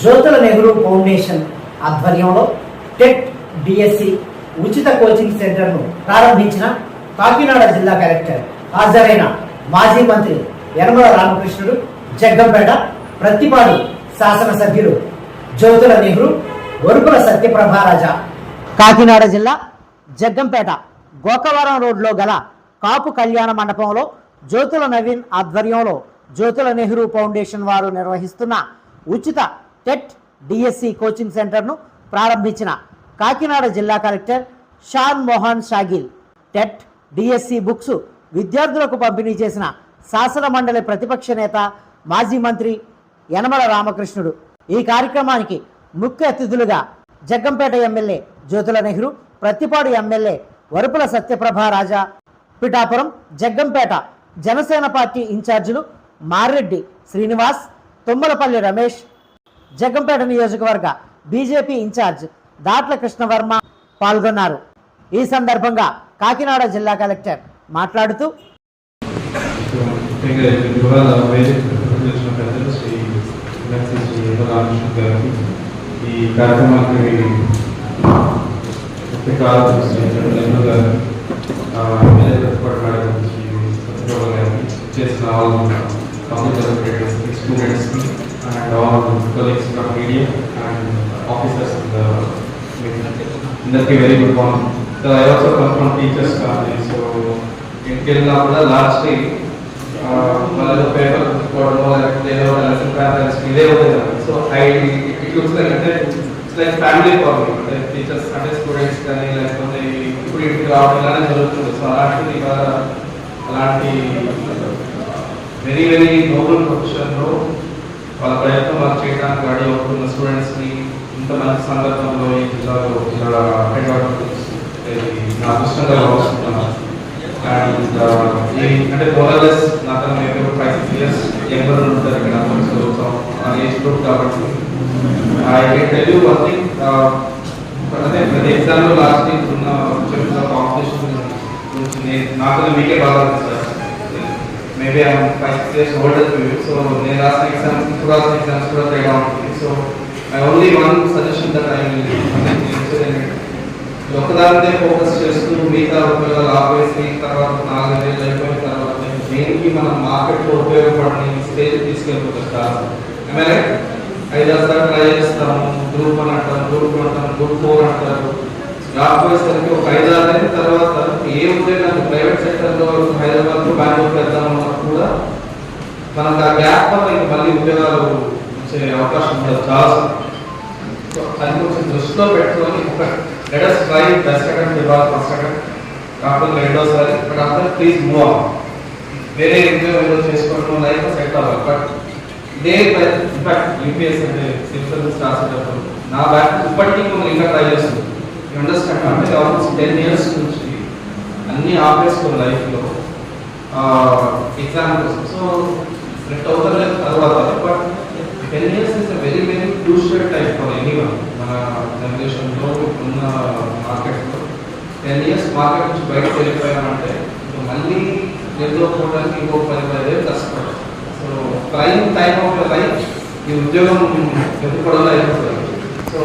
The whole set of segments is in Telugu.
జ్యోతుల నెహ్రూ ఫౌండేషన్ ఆధ్వర్యంలో టెట్ డిఎస్సి ఉచిత కోచింగ్ సెంటర్ను ప్రారంభించిన కాకినాడ జిల్లా కలెక్టర్ హాజరైన మాజీ మంత్రి యనమల రామకృష్ణుడు జగ్గంపేట ప్రతిపాడు శాసనసభ్యులు జ్యోతుల నెహ్రూ వరుపుల సత్యప్రభారాజా కాకినాడ జిల్లా జగ్గంపేట గోకవరం రోడ్లో గల కాపు కళ్యాణ మండపంలో జ్యోతుల నవీన్ ఆధ్వర్యంలో జ్యోతుల నెహ్రూ ఫౌండేషన్ వారు నిర్వహిస్తున్న ఉచిత టెట్ డిఎస్సి కోచింగ్ సెంటర్ను ప్రారంభించిన కాకినాడ జిల్లా collector Shan Mohan Sagili. TET DSC books విద్యార్థులకు పంపిణీ చేసిన శాసన మండలి ప్రతిపక్ష నేత మాజీ మంత్రి యనమల రామకృష్ణుడు. ఈ కార్యక్రమానికి ముఖ్య అతిథులుగా Jaggampeta MLA Jyothula Nehru Prathipadu MLA Varupula Satyaprabha Raja Pithapuram Jaggampeta Janasena party ఇన్ఛార్జీలు మారెడ్డి శ్రీనివాస్ తుమ్మలపల్లి రమేష్ జగ్గంపేట నియోజకవర్గ బీజేపీ ఇన్ఛార్జ్ దాట్ల కృష్ణవర్మ పాల్గొన్నారు. ఈ సందర్భంగా కాకినాడ జిల్లా కలెక్టర్ మాట్లాడుతూ ముఖ్యంగా ఇవాళ వేదిక ప్రతినిధించిన పెద్దలు ఈ కార్యక్రమానికి ముఖ్య కారణం శ్రీ నెహ్రూ గారు ఆ, ఎమ్మెల్యే ప్రతిపాటు మేడం శ్రీ సత్యబాబు గారికి చేసిన ఆల్ పబ్లిక్ సెక్రటరీస్కి స్టూడెంట్స్కి and all colleagues from media and officers అందరికీ very good morning so I also come from teachers family so ఇంటికి వెళ్ళినప్పుడు లాస్ట్ వాళ్ళ పేపర్ తీసుకోవడము లేకపోతే ఏదో లెసన్ ప్యాటర్న్స్ ఇదే ఉంటుంది so I it looks like అంటే ఇట్స్ లైక్ ఫ్యామిలీ ప్రాబ్లమ్ అంటే టీచర్స్ అంటే స్టూడెంట్స్ కానీ లేకపోతే ఇప్పుడు ఇంటికి రావడం ఇలానే జరుగుతుంది సో అలాంటిది ఇవాళ అలాంటి వెరీ వెరీ నోబుల్ ప్రొఫెషన్లో వాళ్ళ ప్రయత్నం వాళ్ళు చేయడానికి రెడీ అవుతున్న స్టూడెంట్స్ని ఇంత మంచి సందర్భంలో ఈ జిల్లాలో ఇలా అటెండ్ అవ్వడం నా అదృష్టంగా భావిస్తున్నాను. అండ్ uh, అంటే మోరలెస్ నాతో మేబీ ఒక ఫైవ్ సిక్స్ ఇయర్స్ యంగర్ ఉంటారు ఇక్కడ. సో ఏజ్ గ్రూప్ కాబట్టి I can tell you one thing ప్రతి ఎగ్జామ్లో లాస్ట్ ఉన్న కాంపిటీషన్ గురించి నాకు మీకే బాగా sir maybe I five six years older so నేను రాసిన ఎగ్జామ్స్ ఇప్పుడు రాసిన ఎగ్జామ్స్ కూడా తేడా ఉంటుంది so I only one suggestion that I ఒకదానిదే focus చేస్తూ మిగతా ఒకవేళ ఆపేసి తర్వాత నాలుగైదు అయిపోయిన తర్వాత దేనికి మనం మార్కెట్లో ఉపయోగపడని స్టేజ్ తీసుకెళ్ళిపోతుంది కాదు. ఎమ్మెల్యే ఐదు సార్లు ట్రై చేస్తాము గ్రూప్ అని అంటారు గ్రూప్ అంటారు గ్రూప్ ఫోర్ అంటారు. రాకపోయేసరికి ఒక ఐదు ఆరు అయిన తర్వాత ఏ నాకు ప్రైవేట్ సెక్టర్లో హైదరాబాద్ బెంగళూరు వెళ్దామన్నప్పుడు కూడా మనకు ఆ గ్యాప్ వల్ల ఇంక మళ్ళీ ఉద్యోగాలు వచ్చే అవకాశం ఉండదు. చాలా సో అది కొంచెం దృష్టిలో పెట్టుకొని ఒక లెటర్స్ ట్రై బెస్ట్ అటెంప్ట్ ఇవ్వాలి ఫస్ట్ అటెంప్ట్ కాకపోతే రెండోసారి బట్ అందరూ ప్లీజ్ మూవ్ ఆన్ వేరే ఎంజాయ్ ఏదో చేసుకోవడం లైఫ్ సెట్ అవ్వాలి. బట్ ఇదే ఇన్ఫాక్ట్ యూపీఎస్ అంటే సివిల్ సర్వీస్ రాసేటప్పుడు నా బ్యాక్ ఇప్పటికీ మనం ఇంకా ట్రై చేస్తుంది. యూ అండర్స్టాండ్ అంటే ఆల్మోస్ట్ టెన్ ఇయర్స్ నుంచి అన్ని ఆపేసుకో లైఫ్లో. ఎగ్జామ్ కోసం. సో సెట్ అవుతలేదు తర్వాత but ten years is a very very crucial type for anyone మన జనరేషన్లో ఉన్న మార్కెట్లో టెన్ ఇయర్స్ మార్కెట్ నుంచి బయటకు వెళ్ళిపోయామంటే ఇంకా మళ్ళీ అవ్వడానికి ఇంకో పది పదివేలు కష్టపడాలి so prime time of life ఈ ఉద్యోగం ఎదుర్కోవడంలో అయిపోతుంది so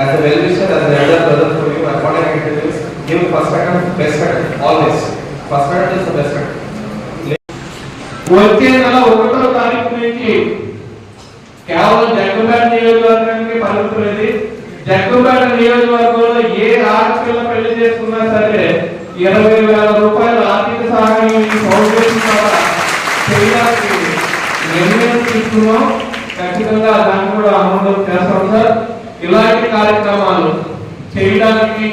as a well wisher as elder brother for you I what I can tell is give first attempt best attempt always. First attempt is the best attempt వచ్చే నెల ఒకటో తారీఖు నుంచి కేవలం జగ్గంపేట నియోజకవర్గానికి పరిమితులది జగ్గంపేట నియోజకవర్గంలో ఏ ఆడపిల్ల పెళ్ళి చేసుకున్నా సరే ఇరవై వేల రూపాయల ఆర్థిక సహాయం ఫౌండేషన్ ద్వారా చేయడానికి నిర్ణయం తీసుకున్నాం. ఖచ్చితంగా దాన్ని కూడా ఆమోదం చేస్తాం సార్. ఇలాంటి కార్యక్రమాలు చేయడానికి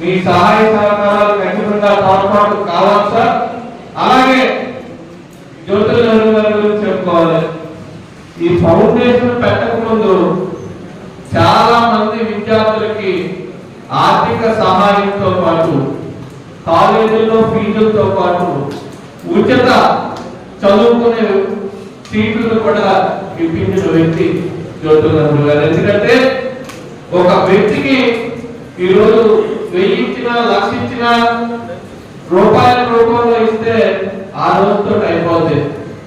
మీ సహాయ సహకారాలు ఖచ్చితంగా తోడ్పాటు కావాలి సార్. అలాగే జ్యోతుల గురించి చెప్పుకోవాలి. ఈ ఫౌండేషన్ పెట్టకముందు చాలా మంది విద్యార్థులకి ఆర్థిక సహాయంతో పాటు కాలేజీల్లో ఫీజులతో పాటు ఉచిత చదువుకునే సీట్లు కూడా ఇప్పించిన వ్యక్తి జ్యోతుల గారు. ఎందుకంటే ఒక వ్యక్తికి ఈరోజు వెయ్యి ఇచ్చినా లక్ష రూపాయల రూపంలో ఇస్తే ఆ రోజుతో అయిపోతుంది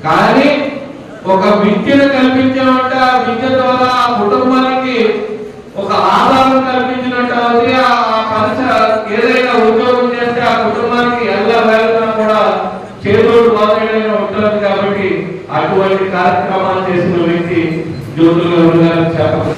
కానీ ఒక విద్యను కల్పించామంట విద్య ద్వారా ఆ కుటుంబానికి ఒక ఆధారం కల్పించినట్టు అది ఆ పని ఏదైనా ఉద్యోగం చేస్తే ఆ కుటుంబానికి ఎలా వేలన్నా కూడా చేదోడు మాత్రమే ఉంటుంది కాబట్టి అటువంటి కార్యక్రమాలు చేసిన వ్యక్తి జ్యోతులు గారు చెప్పారు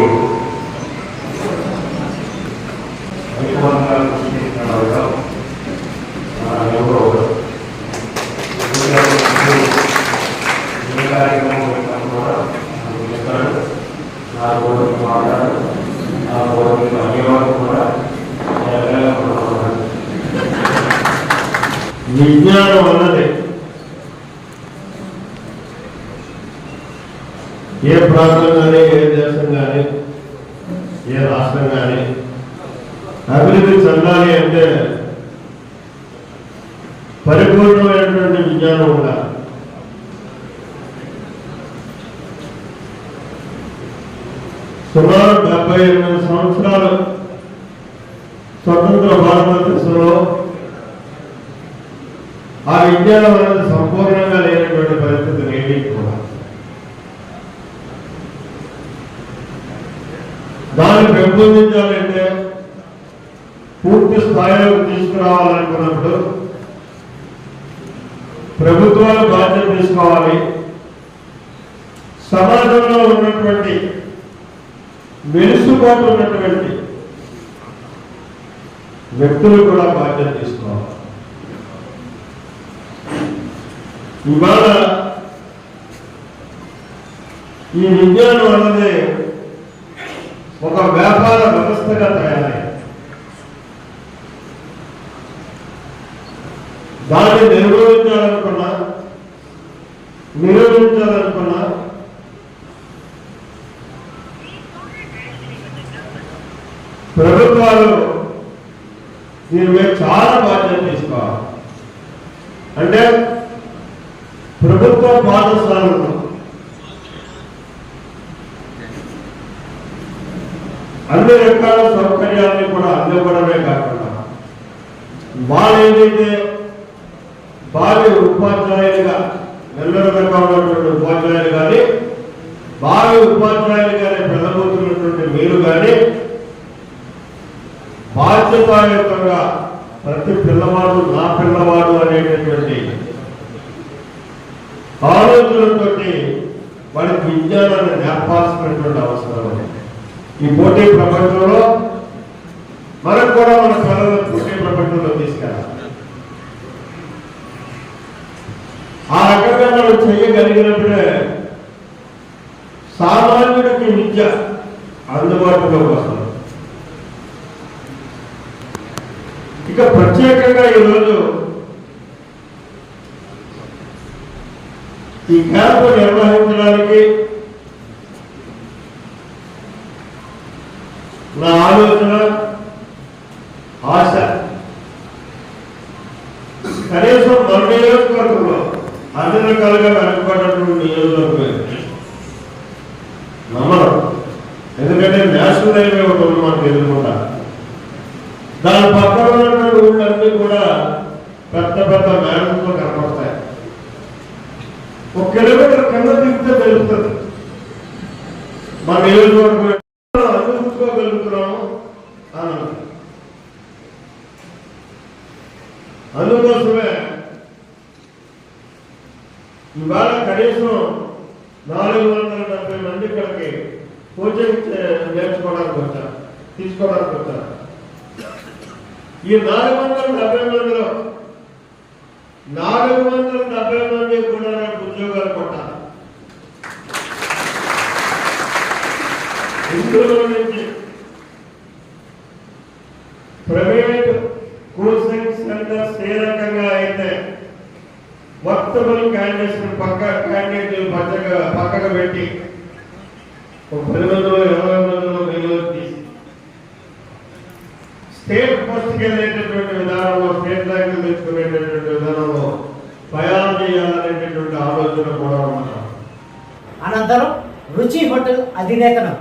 ప్రాంతం కానీ ఏ దేశం కానీ ఏ రాష్ట్రం కానీ అభివృద్ధి చెందాలి అంటే పరిపూర్ణమైనటువంటి విజ్ఞానం ఉండాలి. సుమారు డెబ్బై ఎనిమిది సంవత్సరాలు స్వతంత్ర భారతదేశంలో ఆ విజ్ఞానం అనేది దాన్ని పెంపొందించాలంటే పూర్తి స్థాయిలో తీసుకురావాలనుకున్నప్పుడు ప్రభుత్వాలు బాధ్యత తీసుకోవాలి. సమాజంలో ఉన్నటువంటి వెలుసుబాటు ఉన్నటువంటి వ్యక్తులు కూడా బాధ్యత తీసుకోవాలి. ఇవాళ ఈ విజ్ఞానం అనేది వ్యవస్థగా తయారైంది దాన్ని నిర్వహించాలనుకున్నా నిరోధించాలనుకున్నా ప్రభుత్వాలు దీని మీద చాలా బాధ్యత తీసుకోవాలి. అంటే ప్రభుత్వ పాఠశాలలు అన్ని రకాల సౌకర్యాన్ని కూడా అందివ్వడమే కాకుండా వాళ్ళు ఏదైతే బాల్య ఉపాధ్యాయులుగా నిలబడగా ఉన్నటువంటి ఉపాధ్యాయులు కానీ బాల్య ఉపాధ్యాయులు కానీ పిల్లబోతున్నటువంటి మీరు కానీ బాధ్యతాయుతంగా ప్రతి పిల్లవాడు నా పిల్లవాడు అనేటటువంటి ఆలోచనతోటి వాడికి విజ్ఞానాన్ని నేర్పాల్సినటువంటి అవసరం అనేది ఈ పోటీ ప్రపంచంలో మనకు కూడా మన పిల్లలను పోటీ ప్రపంచంలో తీసుకెళ్ళాలి. ఆ రకంగా మనం చేయగలిగినప్పుడే సామాన్యుడికి విద్య అందుబాటులోకి వస్తుంది. ఇక ప్రత్యేకంగా ఈరోజు ఈ క్యాంపు నిర్వహించడానికి నా ఆలోచన ఆశ కనీసం మన నియోజకవర్గంలో అన్ని రకాలుగా వెనకబడినటువంటి నియోజకవర్గం నమ్మడం ఎందుకంటే నేషనల్ హైవే ఒకటి దాని పక్కన ఉన్న ఊళ్ళన్నీ కూడా పెద్ద పెద్ద మేడంతో కనపడతాయి. ఒక కిలోమీటర్ కింద దిగితే తెలుస్తుంది. మన నియోజకవర్గం అందించుకోగలుగుతున్నాము అని అందుకోసమే ఇవాళ కనీసం నాలుగు వందల డెబ్బై మంది ఇక్కడికి కోచింగ్ నేర్చుకోవడానికి వచ్చారు. తీసుకోవడానికి వచ్చారు ఈ నాలుగు వందల డెబ్బై మందిలో నాలుగు వందల డెబ్బై మంది కూడా ఉద్యోగాలు కొట్టాలి. ఇందులో నుంచి ప్రైవేట్ కోచింగ్ సెంటర్స్ ఏ రకంగా అయితే వర్తబుల్ క్యాండిడేట్స్ పక్క క్యాండిడేట్ పక్కగా పక్కగా పెట్టి ఒక పది మందిలో వెళ్ళేటటువంటి విధానంలో స్టేట్ ర్యాంకులు తెచ్చుకునేటటువంటి విధానంలో ప్రయాణం చేయాలనేటటువంటి ఆలోచన కూడా ఉన్నారు అనంతరం రుచి హోటల్ అధినేతను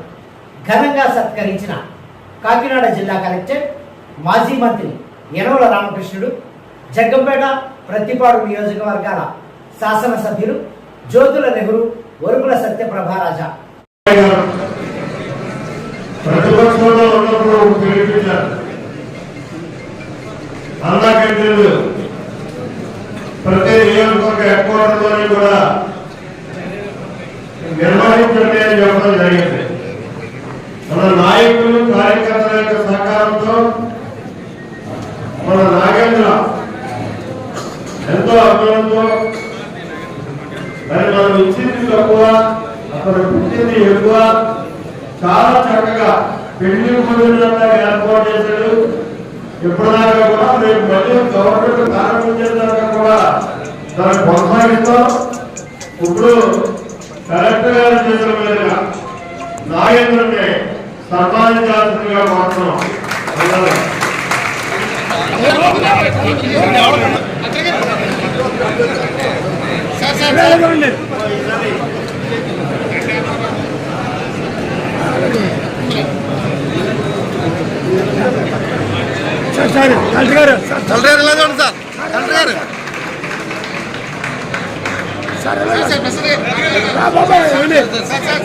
ఘనంగా సత్కరించిన కాకినాడ జిల్లా కలెక్టర్ మాజీ మంత్రి యనమల రామకృష్ణుడు జగ్గంపేట ప్రతిపాడు నియోజకవర్గాల శాసనసభ్యులు జ్యోతుల నెహ్రూ వరుపుల సత్యప్రభారాజా. ప్రతిపక్షంలో ఉన్నప్పుడు పిలిపించారు ప్రతి నియోజకవర్గ హెడ్ క్వార్టర్లోని కూడా నిర్వహించండి అని చెప్పడం జరిగింది. మన నాయకులు కార్యకర్తల యొక్క సహకారంతో మన నాగేంద్ర ఎంతో అభిమానంతో మరి మనం ఇచ్చింది తక్కువ అతను పుట్టింది ఎక్కువ. చాలా చక్కగా పెళ్ళి కుదిరినంతా ఏర్పాటు చేశాడు. ఎప్పుడైనా కూడా రేపు మళ్ళీ గవర్నమెంట్ ప్రారంభించేదాకా కూడా దాన్ని కొనసాగిస్తాం ఇప్పుడు కలెక్టర్ గారు చేసిన మీదుగా నాగేంద్రుడిని సర్వాధికారుడిగా మాత్రం సార్ సార్. సార్